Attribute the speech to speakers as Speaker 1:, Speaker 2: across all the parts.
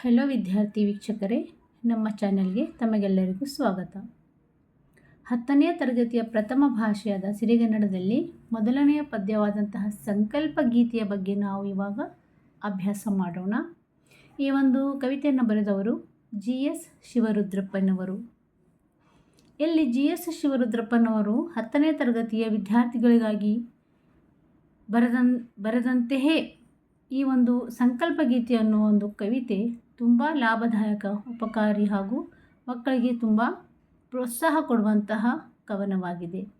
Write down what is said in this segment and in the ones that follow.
Speaker 1: Hello ವಿದ್ಯಾರ್ಥಿ ವೀಕ್ಷಕರೇ, ನಮ್ಮ ಚಾನೆಲ್ಗೆ ತಮಗೆಲ್ಲರಿಗೂ ಸ್ವಾಗತ. ಹತ್ತನೆಯ ತರಗತಿಯ ಪ್ರಥಮ ಭಾಷೆಯಾದ ಸಿರಿಗನ್ನಡದಲ್ಲಿ ಮೊದಲನೆಯ ಪದ್ಯವಾದಂತಹ ಸಂಕಲ್ಪ ಗೀತೆಯ ಬಗ್ಗೆ ನಾವು ಇವಾಗ ಅಭ್ಯಾಸ ಮಾಡೋಣ. ಈ ಒಂದು ಕವಿತೆಯನ್ನು ಬರೆದವರು ಜಿ ಎಸ್ ಶಿವರುದ್ರಪ್ಪನವರು. ಇಲ್ಲಿ ಜಿ ಎಸ್ ಶಿವರುದ್ರಪ್ಪನವರು ಹತ್ತನೇ ತರಗತಿಯ ವಿದ್ಯಾರ್ಥಿಗಳಿಗಾಗಿ ಬರೆದನ್, ಬರೆದಂತೆಯೇ ಈ ಒಂದು ಸಂಕಲ್ಪ ಗೀತೆ ಅನ್ನೋ ಒಂದು ಕವಿತೆ ತುಂಬ ಲಾಭದಾಯಕ ಉಪಕಾರಿ ಹಾಗೂ ಮಕ್ಕಳಿಗೆ ತುಂಬ ಪ್ರೋತ್ಸಾಹ ಕೊಡುವಂತಹ ಕವನವಾಗಿದೆ.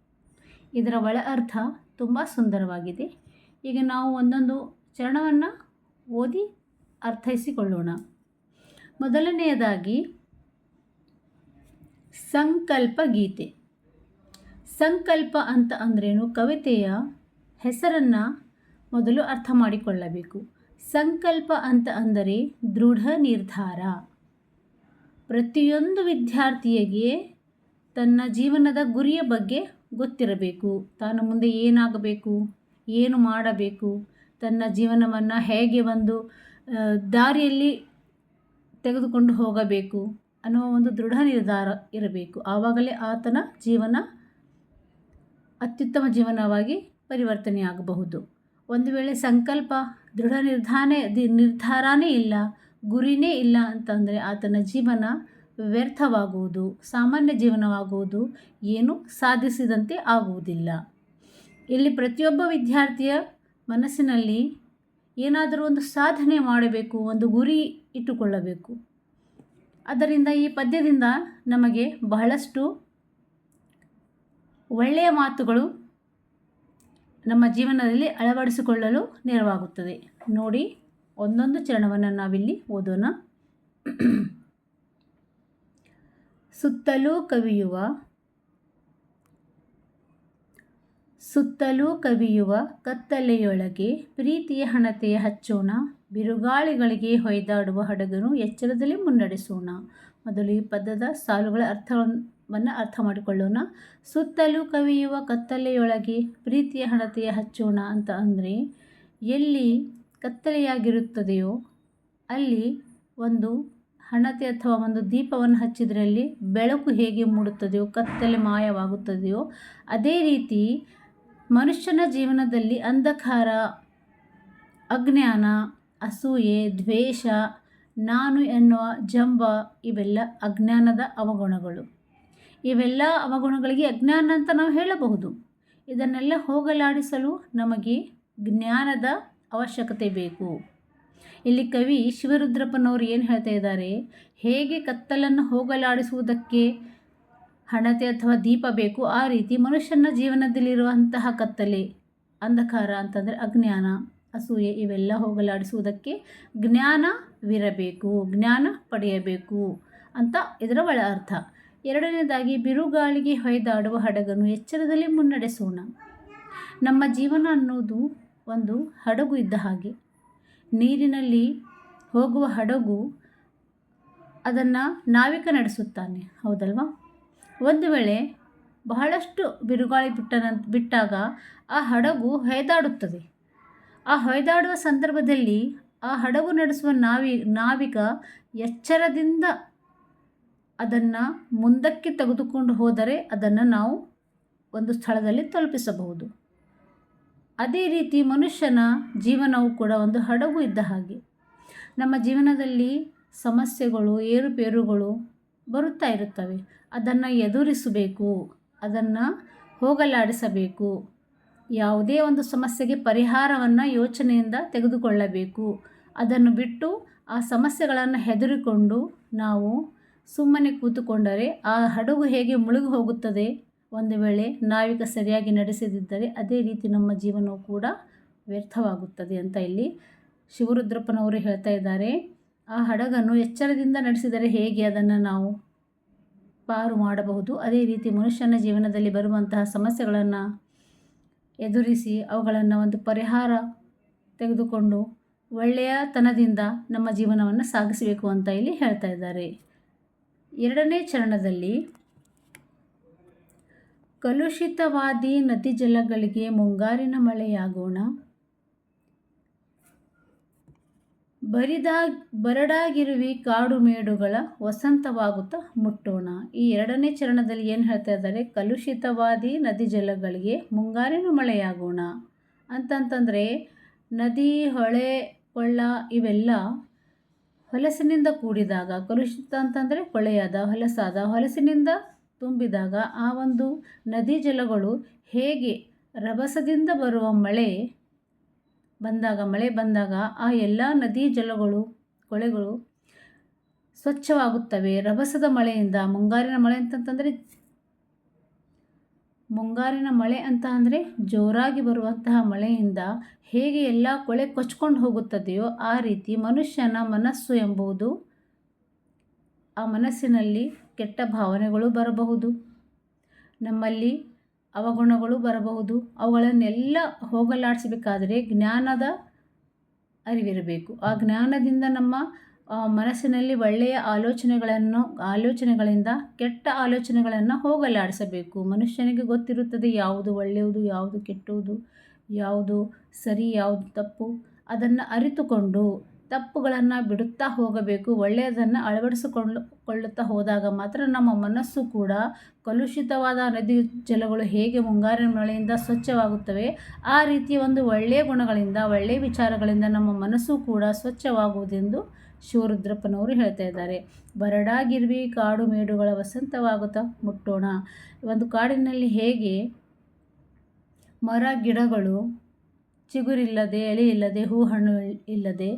Speaker 1: ಇದರ ಒಳ ಅರ್ಥ ತುಂಬ ಸುಂದರವಾಗಿದೆ. ಈಗ ನಾವು ಒಂದೊಂದು ಚರಣವನ್ನು ಓದಿ ಅರ್ಥೈಸಿಕೊಳ್ಳೋಣ. ಮೊದಲನೆಯದಾಗಿ, ಸಂಕಲ್ಪ ಗೀತೆ. ಸಂಕಲ್ಪ ಅಂತ ಅಂದ್ರೇನು? ಕವಿತೆಯ ಹೆಸರನ್ನು ಮೊದಲು ಅರ್ಥ ಮಾಡಿಕೊಳ್ಳಬೇಕು. ಸಂಕಲ್ಪ ಅಂತ ಅಂದರೆ ದೃಢ ನಿರ್ಧಾರ. ಪ್ರತಿಯೊಂದು ವಿದ್ಯಾರ್ಥಿಯಗೆ ತನ್ನ ಜೀವನದ ಗುರಿಯ ಬಗ್ಗೆ ಗೊತ್ತಿರಬೇಕು. ತಾನು ಮುಂದೆ ಏನಾಗಬೇಕು, ಏನು ಮಾಡಬೇಕು, ತನ್ನ ಜೀವನವನ್ನು ಹೇಗೆ ಒಂದು ದಾರಿಯಲ್ಲಿ ತೆಗೆದುಕೊಂಡು ಹೋಗಬೇಕು ಅನ್ನುವ ಒಂದು ದೃಢ ನಿರ್ಧಾರ ಇರಬೇಕು. ಆವಾಗಲೇ ಆತನ ಜೀವನ ಅತ್ಯುತ್ತಮ ಜೀವನವಾಗಿ ಪರಿವರ್ತನೆಯಾಗಬಹುದು. ಒಂದು ವೇಳೆ ಸಂಕಲ್ಪ ದೃಢ ನಿರ್ಧಾರನೇ ನಿರ್ಧಾರನೇ ಇಲ್ಲ, ಗುರಿನೇ ಇಲ್ಲ ಅಂತಂದರೆ ಆತನ ಜೀವನ ವ್ಯರ್ಥವಾಗುವುದು, ಸಾಮಾನ್ಯ ಜೀವನವಾಗುವುದು, ಏನು ಸಾಧಿಸಿದಂತೆ ಆಗುವುದಿಲ್ಲ. ಇಲ್ಲಿ ಪ್ರತಿಯೊಬ್ಬ ವಿದ್ಯಾರ್ಥಿಯ ಮನಸ್ಸಿನಲ್ಲಿ ಏನಾದರೂ ಒಂದು ಸಾಧನೆ ಮಾಡಬೇಕು, ಒಂದು ಗುರಿ ಇಟ್ಟುಕೊಳ್ಳಬೇಕು. ಅದರಿಂದ ಈ ಪದ್ಯದಿಂದ ನಮಗೆ ಬಹಳಷ್ಟು ಒಳ್ಳೆಯ ಮಾತುಗಳು ನಮ್ಮ ಜೀವನದಲ್ಲಿ ಅಳವಡಿಸಿಕೊಳ್ಳಲು ನೆರವಾಗುತ್ತದೆ. ನೋಡಿ, ಒಂದೊಂದು ಚರಣವನ್ನು ನಾವಿಲ್ಲಿ ಓದೋಣ. ಸುತ್ತಲೂ ಕವಿಯುವ ಸುತ್ತಲೂ ಕವಿಯುವ ಕತ್ತಲೆಯೊಳಗೆ ಪ್ರೀತಿಯ ಹಣತೆಯ ಹಚ್ಚೋಣ. ಬಿರುಗಾಳಿಗಳಿಗೆ ಹೊಯ್ದಾಡುವ ಹಡಗನು ಎಚ್ಚರದಲ್ಲಿ ಮುನ್ನಡೆಸೋಣ. ಮೊದಲು ಈ ಪದದ ಸಾಲುಗಳ ಅರ್ಥವನ್ನು ಅರ್ಥ ಮಾಡಿಕೊಳ್ಳೋಣ. ಸುತ್ತಲೂ ಕವಿಯುವ ಕತ್ತಲೆಯೊಳಗೆ ಪ್ರೀತಿಯ ಹಣತೆಯ ಹಚ್ಚೋಣ ಅಂತ ಅಂದರೆ ಎಲ್ಲಿ ಕತ್ತಲೆಯಾಗಿರುತ್ತದೆಯೋ ಅಲ್ಲಿ ಒಂದು ಹಣತೆ ಅಥವಾ ಒಂದು ದೀಪವನ್ನು ಹಚ್ಚಿದ್ರಲ್ಲಿ ಬೆಳಕು ಹೇಗೆ ಮೂಡುತ್ತದೆಯೋ, ಕತ್ತಲೆ ಮಾಯವಾಗುತ್ತದೆಯೋ, ಅದೇ ರೀತಿ ಮನುಷ್ಯನ ಜೀವನದಲ್ಲಿ ಅಂಧಕಾರ, ಅಜ್ಞಾನ, ಅಸೂಯೆ, ದ್ವೇಷ, ನಾನು ಎನ್ನುವ ಜಂಬ ಇವೆಲ್ಲ ಅಜ್ಞಾನದ ಅವಗುಣಗಳು. ಇವೆಲ್ಲ ಅವಗುಣಗಳಿಗೆ ಅಜ್ಞಾನ ಅಂತ ನಾವು ಹೇಳಬಹುದು. ಇದನ್ನೆಲ್ಲ ಹೋಗಲಾಡಿಸಲು ನಮಗೆ ಜ್ಞಾನದ ಅವಶ್ಯಕತೆ ಬೇಕು. ಇಲ್ಲಿ ಕವಿ ಶಿವರುದ್ರಪ್ಪನವರು ಏನು ಹೇಳ್ತಾ ಇದ್ದಾರೆ? ಹೇಗೆ ಕತ್ತಲನ್ನು ಹೋಗಲಾಡಿಸುವುದಕ್ಕೆ ಹಣತೆ ಅಥವಾ ದೀಪ ಬೇಕು, ಆ ರೀತಿ ಮನುಷ್ಯನ ಜೀವನದಲ್ಲಿರುವಂತಹ ಕತ್ತಲೆ, ಅಂಧಕಾರ ಅಂತಂದರೆ ಅಜ್ಞಾನ, ಅಸೂಯೆ ಇವೆಲ್ಲ ಹೋಗಲಾಡಿಸುವುದಕ್ಕೆ ಜ್ಞಾನವಿರಬೇಕು, ಜ್ಞಾನ ಪಡೆಯಬೇಕು ಅಂತ ಇದರ ಒಳ ಅರ್ಥ. ಎರಡನೇದಾಗಿ ಬಿರುಗಾಳಿಗೆ ಹೊಯ್ದಾಡುವ ಹಡಗನ್ನು ಎಚ್ಚರದಲ್ಲಿ ಮುನ್ನಡೆಸೋಣ. ನಮ್ಮ ಜೀವನ ಅನ್ನೋದು ಒಂದು ಹಡಗು ಇದ್ದ ಹಾಗೆ. ನೀರಿನಲ್ಲಿ ಹೋಗುವ ಹಡಗು ಅದನ್ನು ನಾವಿಕ ನಡೆಸುತ್ತಾನೆ, ಹೌದಲ್ವಾ? ಒಂದು ವೇಳೆ ಬಹಳಷ್ಟು ಬಿರುಗಾಳಿ ಬಿಟ್ಟ ಬಿಟ್ಟಾಗ ಆ ಹಡಗು ಹೊಯ್ದಾಡುತ್ತದೆ. ಆ ಹೊಯ್ದಾಡುವ ಸಂದರ್ಭದಲ್ಲಿ ಆ ಹಡಗು ನಡೆಸುವ ನಾವಿ, ನಾವಿಕ ಎಚ್ಚರದಿಂದ ಅದನ್ನು ಮುಂದಕ್ಕೆ ತೆಗೆದುಕೊಂಡು ಹೋದರೆ ಅದನ್ನು ನಾವು ಒಂದು ಸ್ಥಳದಲ್ಲಿ ತಲುಪಿಸಬಹುದು. ಅದೇ ರೀತಿ ಮನುಷ್ಯನ ಜೀವನವು ಕೂಡ ಒಂದು ಹಡಗು ಇದ್ದ ಹಾಗೆ. ನಮ್ಮ ಜೀವನದಲ್ಲಿ ಸಮಸ್ಯೆಗಳು, ಏರುಪೇರುಗಳು ಬರುತ್ತಾ ಇರುತ್ತವೆ. ಅದನ್ನು ಎದುರಿಸಬೇಕು, ಅದನ್ನು ಹೋಗಲಾಡಿಸಬೇಕು. ಯಾವುದೇ ಒಂದು ಸಮಸ್ಯೆಗೆ ಪರಿಹಾರವನ್ನು ಯೋಚನೆಯಿಂದ ತೆಗೆದುಕೊಳ್ಳಬೇಕು. ಅದನ್ನು ಬಿಟ್ಟು ಆ ಸಮಸ್ಯೆಗಳನ್ನು ಹೆದರಿಕೊಂಡು ನಾವು ಸುಮ್ಮನೆ ಕೂತುಕೊಂಡರೆ ಆ ಹಡಗು ಹೇಗೆ ಮುಳುಗಿ ಹೋಗುತ್ತದೆ? ಒಂದು ವೇಳೆ ನಾವಿಕ ಸರಿಯಾಗಿ ನಡೆಸದಿದ್ದರೆ ಅದೇ ರೀತಿ ನಮ್ಮ ಜೀವನವು ಕೂಡ ವ್ಯರ್ಥವಾಗುತ್ತದೆ ಅಂತ ಇಲ್ಲಿ ಶಿವರುದ್ರಪ್ಪನವರು ಹೇಳ್ತಾ ಇದ್ದಾರೆ. ಆ ಹಡಗನ್ನು ಎಚ್ಚರದಿಂದ ನಡೆಸಿದರೆ ಹೇಗೆ ಅದನ್ನು ನಾವು ಪಾರು ಮಾಡಬಹುದು? ಅದೇ ರೀತಿ ಮನುಷ್ಯನ ಜೀವನದಲ್ಲಿ ಬರುವಂತಹ ಸಮಸ್ಯೆಗಳನ್ನು ಎದುರಿಸಿ ಅವುಗಳನ್ನು ಒಂದು ಪರಿಹಾರ ತೆಗೆದುಕೊಂಡು ಒಳ್ಳೆಯತನದಿಂದ ನಮ್ಮ ಜೀವನವನ್ನು ಸಾಗಿಸಬೇಕು ಅಂತ ಇಲ್ಲಿ ಹೇಳ್ತಾ ಇದ್ದಾರೆ. ಎರಡನೇ ಚರಣದಲ್ಲಿ, ಕಲುಷಿತವಾದಿ ನದಿ ಜಲಗಳಿಗೆ ಮುಂಗಾರಿನ ಮಳೆಯಾಗೋಣ. ಬರಿದಾ, ಬರಡಾಗಿರುವಿ ಕಾಡು ಮೇಡುಗಳ ವಸಂತವಾಗುತ್ತಾ ಮುಟ್ಟೋಣ. ಈ ಎರಡನೇ ಚರಣದಲ್ಲಿ ಏನು ಹೇಳ್ತಾ ಇದ್ದಾರೆ? ಕಲುಷಿತವಾದಿ ನದಿ ಜಲಗಳಿಗೆ ಮುಂಗಾರಿನ ಮಳೆಯಾಗೋಣ. ಅಂತಂತಂದರೆ, ನದಿ, ಹೊಳೆ, ಕೊಳ್ಳ ಇವೆಲ್ಲ ಹೊಲಸಿನಿಂದ ಕೂಡಿದಾಗ ಕಲುಷಿತ ಅಂತಂದರೆ ಕೊಳೆಯಾದ ಹೊಲಸಾದ. ಹೊಲಸಿನಿಂದ ತುಂಬಿದಾಗ ಆ ಒಂದು ನದಿ ಜಲಗಳು ಹೇಗೆ ರಭಸದಿಂದ ಬರುವ ಮಳೆ ಬಂದಾಗ ಮಳೆ ಬಂದಾಗ ಆ ಎಲ್ಲ ನದಿ ಜಲಗಳು, ಕೊಳೆಗಳು ಸ್ವಚ್ಛವಾಗುತ್ತವೆ. ರಭಸದ ಮಳೆಯಿಂದ, ಮುಂಗಾರಿನ ಮಳೆ ಅಂತಂತಂದರೆ ಮುಂಗಾರಿನ ಮಳೆ ಅಂತ ಅಂದರೆ ಜೋರಾಗಿ ಬರುವಂತಹ ಮಳೆಯಿಂದ ಹೇಗೆ ಎಲ್ಲ ಕೊಳೆ ಕೊಚ್ಕೊಂಡು ಹೋಗುತ್ತದೆಯೋ ಆ ರೀತಿ ಮನುಷ್ಯನ ಮನಸ್ಸು ಎಂಬುದು ಆ ಮನಸ್ಸಿನಲ್ಲಿ ಕೆಟ್ಟ ಭಾವನೆಗಳು ಬರಬಹುದು. ನಮ್ಮಲ್ಲಿ ಅವಗುಣಗಳು ಬರಬಹುದು. ಅವುಗಳನ್ನೆಲ್ಲ ಹೋಗಲಾಡಿಸಬೇಕಾದರೆ ಜ್ಞಾನದ ಅರಿವಿರಬೇಕು. ಆ ಜ್ಞಾನದಿಂದ ನಮ್ಮ ಮನಸ್ಸಿನಲ್ಲಿ ಒಳ್ಳೆಯ ಆಲೋಚನೆಗಳನ್ನು, ಆಲೋಚನೆಗಳಿಂದ ಕೆಟ್ಟ ಆಲೋಚನೆಗಳನ್ನು ಹೋಗಲಾಡಿಸಬೇಕು. ಮನುಷ್ಯನಿಗೆ ಗೊತ್ತಿರುತ್ತದೆ ಯಾವುದು ಒಳ್ಳೆಯದು, ಯಾವುದು ಕೆಟ್ಟುವುದು, ಯಾವುದು ಸರಿ, ಯಾವುದು ತಪ್ಪು, ಅದನ್ನು ಅರಿತುಕೊಂಡು ತಪ್ಪುಗಳನ್ನು ಬಿಡುತ್ತಾ ಹೋಗಬೇಕು, ಒಳ್ಳೆಯದನ್ನು ಅಳವಡಿಸಿಕೊಂಡು ಕೊಳ್ಳುತ್ತಾ ಹೋದಾಗ ಮಾತ್ರ ನಮ್ಮ ಮನಸ್ಸು ಕೂಡ ಕಲುಷಿತವಾದ ನದಿ ಜಲಗಳು ಹೇಗೆ ಮುಂಗಾರಿನ ಮಳೆಯಿಂದ ಸ್ವಚ್ಛವಾಗುತ್ತವೆ, ಆ ರೀತಿಯ ಒಂದು ಒಳ್ಳೆಯ ಗುಣಗಳಿಂದ ಒಳ್ಳೆಯ ವಿಚಾರಗಳಿಂದ ನಮ್ಮ ಮನಸ್ಸು ಕೂಡ ಸ್ವಚ್ಛವಾಗುವುದೆಂದು ಶಿವರುದ್ರಪ್ಪನವರು ಹೇಳ್ತಾ ಇದ್ದಾರೆ. ಬರಡಾಗಿರ್ವಿ, ಕಾಡು ಮೇಡುಗಳ ವಸಂತವಾಗುತ್ತಾ ಮುಟ್ಟೋಣ. ಒಂದು ಕಾಡಿನಲ್ಲಿ ಹೇಗೆ ಮರ, ಗಿಡಗಳು ಚಿಗುರಿಲ್ಲದೆ, ಎಲೆ ಇಲ್ಲದೆ ಹೂ ಹಣ್ಣು ಇಲ್ಲದೆ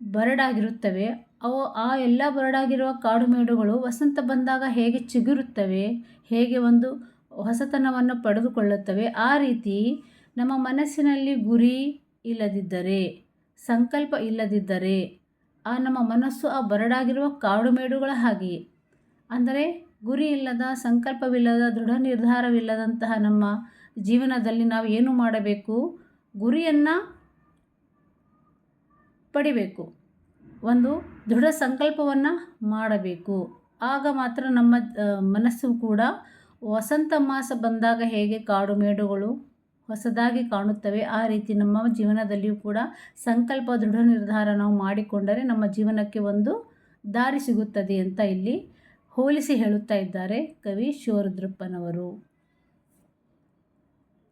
Speaker 1: ಬರಡಾಗಿರುತ್ತವೆ. ಅವು ಆ ಎಲ್ಲ ಬರಡಾಗಿರುವ ಕಾಡು ಮೇಡುಗಳು ವಸಂತ ಬಂದಾಗ ಹೇಗೆ ಚಿಗುರುತ್ತವೆ, ಹೇಗೆ ಒಂದು ಹೊಸತನವನ್ನು ಪಡೆದುಕೊಳ್ಳುತ್ತವೆ, ಆ ರೀತಿ ನಮ್ಮ ಮನಸ್ಸಿನಲ್ಲಿ ಗುರಿ ಇಲ್ಲದಿದ್ದರೆ, ಸಂಕಲ್ಪ ಇಲ್ಲದಿದ್ದರೆ, ಆ ನಮ್ಮ ಮನಸ್ಸು ಆ ಬರಡಾಗಿರುವ ಕಾಡು ಮೇಡುಗಳ ಹಾಗೆಯೇ. ಅಂದರೆ ಗುರಿ ಇಲ್ಲದ, ಸಂಕಲ್ಪವಿಲ್ಲದ ದೃಢ ನಿರ್ಧಾರವಿಲ್ಲದಂತಹ ನಮ್ಮ ಜೀವನದಲ್ಲಿ ನಾವು ಏನು ಮಾಡಬೇಕು? ಗುರಿಯನ್ನು ಪಡಿಬೇಕು. ಒಂದು ದೃಢ ಸಂಕಲ್ಪವನ್ನು ಮಾಡಬೇಕು. ಆಗ ಮಾತ್ರ ನಮ್ಮ ಮನಸ್ಸು ಕೂಡ ವಸಂತ ಮಾಸ ಬಂದಾಗ ಹೇಗೆ ಕಾಡು ಮೇಡುಗಳು ಹೊಸದಾಗಿ ಕಾಣುತ್ತವೆ, ಆ ರೀತಿ ನಮ್ಮ ಜೀವನದಲ್ಲಿಯೂ ಕೂಡ ಸಂಕಲ್ಪ ದೃಢ ನಿರ್ಧಾರ ನಾವು ಮಾಡಿಕೊಂಡರೆ ನಮ್ಮ ಜೀವನಕ್ಕೆ ಒಂದು ದಾರಿ ಸಿಗುತ್ತದೆ ಅಂತ ಇಲ್ಲಿ ಹೋಲಿಸಿ ಹೇಳುತ್ತಾ ಇದ್ದಾರೆ ಕವಿ ಶಿವರುದ್ರಪ್ಪನವರು.